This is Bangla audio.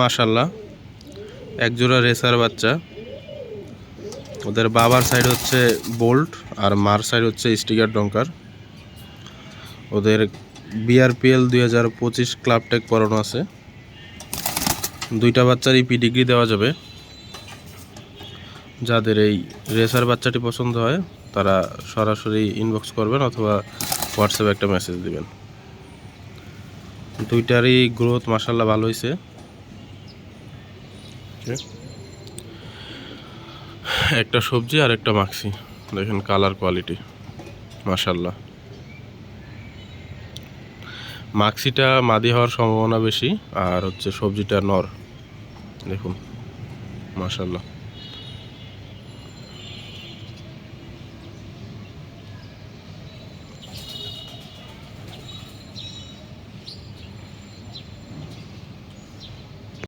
মাশাল্লাহ এক জোড়া রেসার বাচ্চা। ওদের বাবার সাইড হচ্ছে বোল্ট আর মার সাইড হচ্ছে স্টিকার ডঙ্কার ওদের বিআরপিএল দুই হাজার পঁচিশ ক্লাব টেক পড়ানো আছে। দুইটা বাচ্চারই পিডিগ্রি দেওয়া যাবে। যাদের এই রেসার বাচ্চাটি পছন্দ হয়, তারা সরাসরি ইনবক্স করবেন অথবা হোয়াটসঅ্যাপে একটা মেসেজ দিবেন। দুইটারই গ্রোথ মাসাল্লাহ ভালো হয়েছে একটা সবজি আর একটা মাখছি দেখেন কালার কোয়ালিটি। মাসাল্লাহ মাক্সিটা মাদি হওয়ার সম্ভাবনা বেশি আর হচ্ছে সবজিটা নর। দেখুন। মাশাল্লাহ